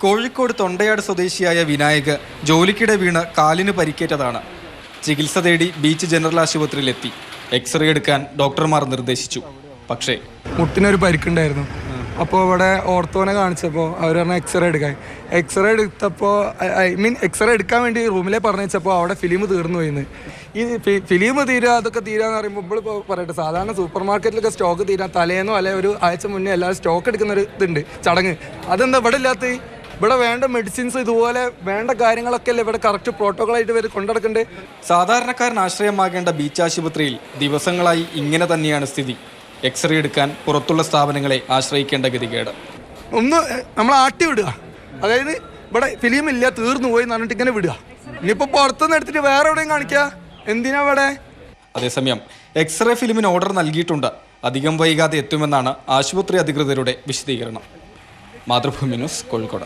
കോഴിക്കോട് തൊണ്ടയാട് സ്വദേശിയായ വിനായക് ജോലിക്കിടെ വീണ് കാലിന് പരിക്കേറ്റതാണ്. ചികിത്സ തേടി ബീച്ച് ജനറൽ ആശുപത്രിയിലെത്തി. എക്സ്റേ എടുക്കാൻ ഡോക്ടർമാർ നിർദ്ദേശിച്ചു. പക്ഷേ മുട്ടിനൊരു പരിക്കുണ്ടായിരുന്നു. അപ്പോൾ ഇവിടെ ഓർത്തോനെ കാണിച്ചപ്പോൾ അവർ പറഞ്ഞ എക്സ്റേ എടുക്കാൻ. എക്സ്റേ എടുത്തപ്പോൾ ഐ മീൻ എക്സ്റേ എടുക്കാൻ വേണ്ടി റൂമിലെ പറഞ്ഞു വെച്ചപ്പോൾ അവിടെ ഫിലിം തീർന്നു പോയിന്ന്. ഈ ഫിലിം തീരുക അതൊക്കെ തീരാന്ന് പറയുമ്പോൾ ഇപ്പോൾ പറയട്ടെ സാധാരണ സൂപ്പർ മാർക്കറ്റിലൊക്കെ സ്റ്റോക്ക് തീരാൻ തലേന്നോ അല്ലെ ഒരു ആഴ്ച മുന്നേ എല്ലാവരും സ്റ്റോക്ക് എടുക്കുന്ന ഒരു ഇതുണ്ട് ചടങ്ങ്. അതെന്താ ഇവിടെ ഇല്ലാത്ത ഇവിടെ വേണ്ട മെഡിസിൻസ് ഇതുപോലെ വേണ്ട കാര്യങ്ങളൊക്കെ അല്ലേ ഇവിടെ കറക്റ്റ് പ്രോട്ടോകോളായിട്ട് ഇവർ കൊണ്ടുനടക്കണ്ടേ? സാധാരണക്കാരൻ ആശ്രയമാകേണ്ട ബീച്ച് ആശുപത്രിയിൽ ദിവസങ്ങളായി ഇങ്ങനെ തന്നെയാണ് സ്ഥിതി. എക്സ്റേ എടുക്കാൻ പുറത്തുള്ള സ്ഥാപനങ്ങളെ ആശ്രയിക്കേണ്ട ഗതികേട്. ഒന്ന് നമ്മൾ ആട്ടി വിടുക. അതായത് ഇവിടെ ഫിലിം ഇല്ല തീർന്നു പോയി എന്നിട്ട് ഇങ്ങനെ വിടുക. ഇനിയിപ്പോൾ പുറത്തുനിന്ന് എടുത്തിട്ട് വേറെ എവിടെയും കാണിക്കുക എന്തിനാ ഇവിടെ? അതേസമയം എക്സ്റേ ഫിലിമിന് ഓർഡർ നൽകിയിട്ടുണ്ട്. അധികം വൈകാതെ എത്തുമെന്നാണ് ആശുപത്രി അധികൃതരുടെ വിശദീകരണം. മാതൃഭൂമി ന്യൂസ് കോഴിക്കോട്.